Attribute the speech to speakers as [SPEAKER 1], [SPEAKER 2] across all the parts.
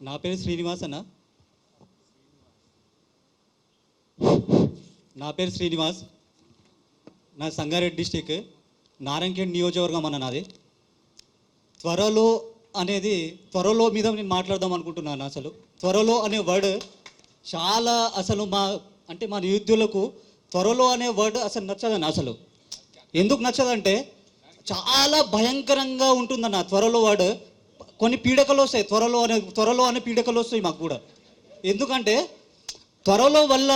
[SPEAKER 1] నా పేరు శ్రీనివాస్ అన్న. నా పేరు శ్రీనివాస్. నా సంగారెడ్డి డిస్టిక్ నారాయణఖేడ్ నియోజకవర్గం అన్న నాది. త్వరలో అనేది త్వరలో మీద నేను మాట్లాడదాం అనుకుంటున్నాను అసలు. త్వరలో అనే వర్డ్ చాలా అసలు మా అంటే మా నిరుద్యోగులకు త్వరలో అనే వర్డ్ అసలు నచ్చదని అసలు. ఎందుకు నచ్చదంటే చాలా భయంకరంగా ఉంటుందన్న త్వరలో వర్డ్ కొన్ని పీడకలు వస్తాయి. త్వరలో అనే త్వరలో అనే పీడకలు వస్తాయి మాకు కూడా. ఎందుకంటే త్వరలో వల్ల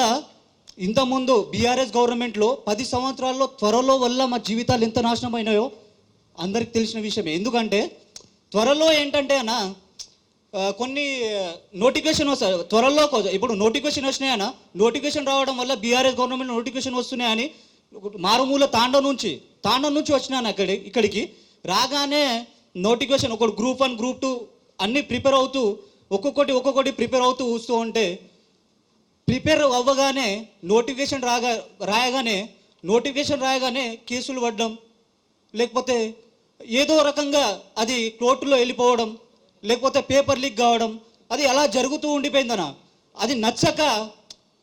[SPEAKER 1] ఇంతకుముందు బీఆర్ఎస్ గవర్నమెంట్లో పది సంవత్సరాల్లో త్వరలో వల్ల మా జీవితాలు ఎంత నాశనం అయినాయో అందరికి తెలిసిన విషయమే. ఎందుకంటే త్వరలో ఏంటంటే అన్న కొన్ని నోటిఫికేషన్ వస్తాయి. త్వరలో ఇప్పుడు నోటిఫికేషన్ వచ్చినాయన నోటిఫికేషన్ రావడం వల్ల బీఆర్ఎస్ గవర్నమెంట్ నోటిఫికేషన్ వస్తున్నాయని మారుమూల తాండ నుంచి తాండ నుంచి వచ్చినాను అక్కడి ఇక్కడికి. రాగానే నోటిఫికేషన్ ఒకటి గ్రూప్ వన్ గ్రూప్ టూ అన్నీ ప్రిపేర్ అవుతూ ఒక్కొక్కటి ఒక్కొక్కటి ప్రిపేర్ అవుతూ వస్తూ ఉంటే ప్రిపేర్ అవ్వగానే నోటిఫికేషన్ రాగా రాయగానే నోటిఫికేషన్ రాయగానే కేసులు పడడం లేకపోతే ఏదో రకంగా అది కోర్టులో వెళ్ళిపోవడం లేకపోతే పేపర్ లీక్ కావడం అది అలా జరుగుతూ ఉండిపోయిందన్న అది నచ్చక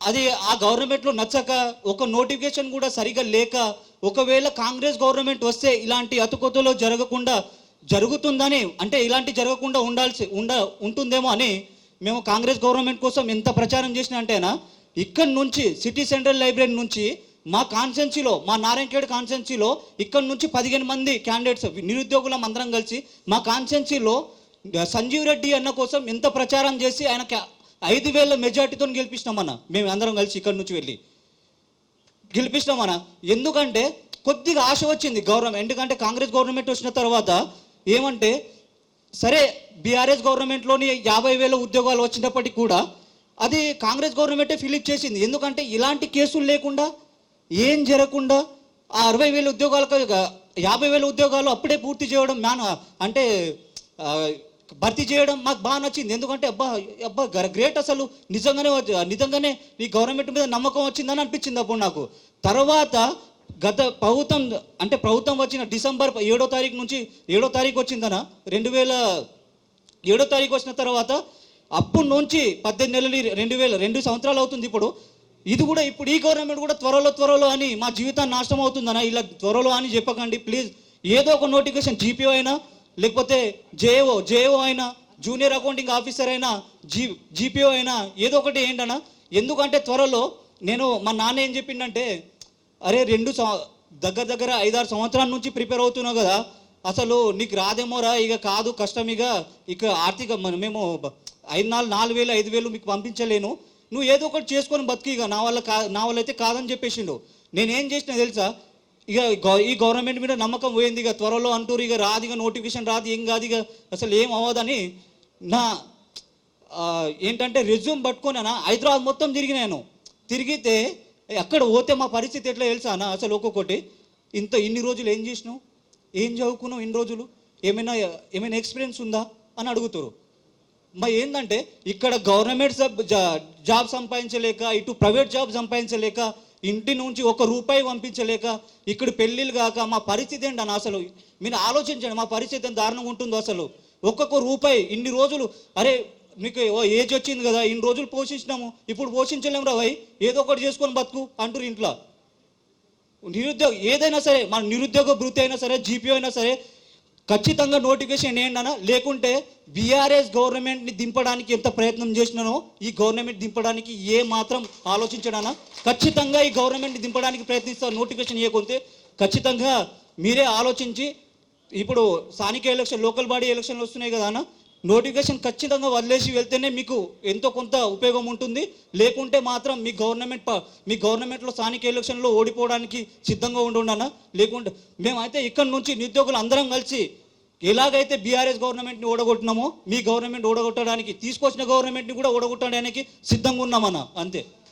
[SPEAKER 1] అది ఆ గవర్నమెంట్లో నచ్చక ఒక నోటిఫికేషన్ కూడా సరిగా లేక ఒకవేళ కాంగ్రెస్ గవర్నమెంట్ వస్తే ఇలాంటి అతుకొతులో జరగకుండా జరుగుతుందని అంటే ఇలాంటి జరగకుండా ఉండాల్సి ఉండ ఉంటుందేమో అని మేము కాంగ్రెస్ గవర్నమెంట్ కోసం ఎంత ప్రచారం చేసినా అంటేనా ఇక్కడి నుంచి సిటీ సెంట్రల్ లైబ్రరీ నుంచి మా కాన్సెన్సీలో మా నారాయణఖేడ్ కాన్సెన్సీలో ఇక్కడ నుంచి పదిహేను మంది క్యాండిడేట్స్ నిరుద్యోగులం అందరం కలిసి మా కాన్సెన్సీలో సంజీవ్ రెడ్డి అన్న కోసం ఎంత ప్రచారం చేసి ఆయనకి ఐదు వేల మెజార్టీతో గెలిపించినామన్న మేము అందరం కలిసి ఇక్కడ నుంచి వెళ్ళి. గెలిపించినామన్న ఎందుకంటే కొద్దిగా ఆశ వచ్చింది గవర్నమెంట్ ఎందుకంటే కాంగ్రెస్ గవర్నమెంట్ వచ్చిన తర్వాత ఏమంటే సరే బీఆర్ఎస్ గవర్నమెంట్లోని యాభై వేల ఉద్యోగాలు వచ్చినప్పటికీ కూడా అది కాంగ్రెస్ గవర్నమెంటే ఫిలిప్ చేసింది. ఎందుకంటే ఇలాంటి కేసులు లేకుండా ఏం జరగకుండా ఆ అరవై వేల ఉద్యోగాలకు యాభై వేల ఉద్యోగాలు అప్పుడే పూర్తి చేయడం మ్యాన్ అంటే భర్తీ చేయడం మాకు బాగా నచ్చింది. ఎందుకంటే అబ్బా అబ్బా గ్రేట్ అసలు. నిజంగానే నిజంగానే ఈ గవర్నమెంట్ మీద నమ్మకం వచ్చిందని అనిపించింది అప్పుడు నాకు. తర్వాత గత ప్రభుత్వం అంటే ప్రభుత్వం వచ్చిన డిసెంబర్ ఏడో తారీఖు నుంచి ఏడో తారీఖు వచ్చిందన? రెండు వేల ఏడో తారీఖు వచ్చిన తర్వాత అప్పటి నుంచి పద్దెనిమిది నెలలు రెండు వేల రెండు సంవత్సరాలు అవుతుంది ఇప్పుడు. ఇది కూడా ఇప్పుడు ఈ గవర్నమెంట్ కూడా త్వరలో త్వరలో అని మా జీవితాన్ని నాశనం అవుతుందన్న ఇలా త్వరలో అని చెప్పకండి ప్లీజ్. ఏదో ఒక నోటిఫికేషన్ జీపీఓ అయినా లేకపోతే జేఓ జేఓ అయినా జూనియర్ అకౌంటింగ్ ఆఫీసర్ అయినా జీ జీపీఓ అయినా ఏదో ఒకటి ఏంటన్నా ఎందుకంటే త్వరలో నేను మా నాన్న ఏం చెప్పిండంటే అరే రెండు దగ్గర దగ్గర ఐదారు సంవత్సరాల నుంచి ప్రిపేర్ అవుతున్నావు కదా. అసలు నీకు రాదేమోరా ఇక కాదు కష్టం ఇక. ఇక ఆర్థిక మేము ఐదు నాలుగు నాలుగు వేలు ఐదు వేలు మీకు పంపించలేను. నువ్వు ఏదో ఒకటి చేసుకొని బతికి ఇక. నా వల్ల కా నా వల్ల అయితే కాదని చెప్పేసిండు. నేనేం చేసినా తెలుసా? ఇక గవ- ఈ గవర్నమెంట్ మీద నమ్మకం పోయింది ఇక. త్వరలో అంటూరు ఇక రాదు ఇక నోటిఫికేషన్ రాదు ఏం కాదు ఇక అసలు ఏం అవ్వదని నా ఏంటంటే రెజ్యూమ్ పట్టుకొని హైదరాబాద్ మొత్తం తిరిగినాను. తిరిగితే అక్కడ పోతే మా పరిస్థితి ఎట్లా తెలుసా అన్న? అసలు ఒక్కొక్కటి. ఇంత ఇన్ని రోజులు ఏం చేసినావు? ఏం చదువుకున్నావు ఇన్ని రోజులు? ఏమైనా ఏమైనా ఎక్స్పీరియన్స్ ఉందా? అని అడుగుతారు మరి ఏంటంటే ఇక్కడ గవర్నమెంట్ జాబ్ జా- జాబ్ సంపాదించలేక ఇటు ప్రైవేట్ జాబ్ సంపాదించలేక ఇంటి నుంచి ఒక రూపాయి పంపించలేక ఇక్కడ పెళ్ళిళ్ళు కాక మా పరిస్థితి ఏంటన్న అసలు? మీరు ఆలోచించండి మా పరిస్థితి ఎంత దారుణంగా ఉంటుందో అసలు. ఒక్కొక్క రూపాయి ఇన్ని రోజులు అరే మీకు ఓ ఏజ్ వచ్చింది కదా ఇన్ని రోజులు పోషించినాము ఇప్పుడు పోషించలేము రా భయ్. ఏదో ఒకటి చేసుకొని బతుకు అంటారు ఇంట్లో. నిరుద్యోగ ఏదైనా సరే మన నిరుద్యోగ వృత్తి అయినా సరే జీపీ అయినా సరే ఖచ్చితంగా నోటిఫికేషన్ ఏంటన్నా లేకుంటే బీఆర్ఎస్ గవర్నమెంట్ని దింపడానికి ఎంత ప్రయత్నం చేసినానో ఈ గవర్నమెంట్ దింపడానికి ఏ మాత్రం ఆలోచించడానా ఖచ్చితంగా ఈ గవర్నమెంట్ని దింపడానికి ప్రయత్నిస్తారు నోటిఫికేషన్ ఇవ్వకుంటే ఖచ్చితంగా మీరే ఆలోచించి ఇప్పుడు స్థానిక ఎలక్షన్ లోకల్ బాడీ ఎలక్షన్లు వస్తున్నాయి కదా అన్న నోటిఫికేషన్ ఖచ్చితంగా వదిలేసి వెళ్తేనే మీకు ఎంతో కొంత ఉపయోగం ఉంటుంది. లేకుంటే మాత్రం మీ గవర్నమెంట్ మీ గవర్నమెంట్లో స్థానిక ఎలక్షన్లో ఓడిపోవడానికి సిద్ధంగా ఉండున్నానా లేకుంటే మేమైతే ఇక్కడ నుంచి నిరుద్యోగులు అందరం కలిసి ఎలాగైతే బీఆర్ఎస్ గవర్నమెంట్ని ఓడగొట్టినామో మీ గవర్నమెంట్ ఓడగొట్టడానికి తీసుకొచ్చిన గవర్నమెంట్ని కూడా ఓడగొట్టడానికి సిద్ధంగా ఉన్నామన్నా. అంతే.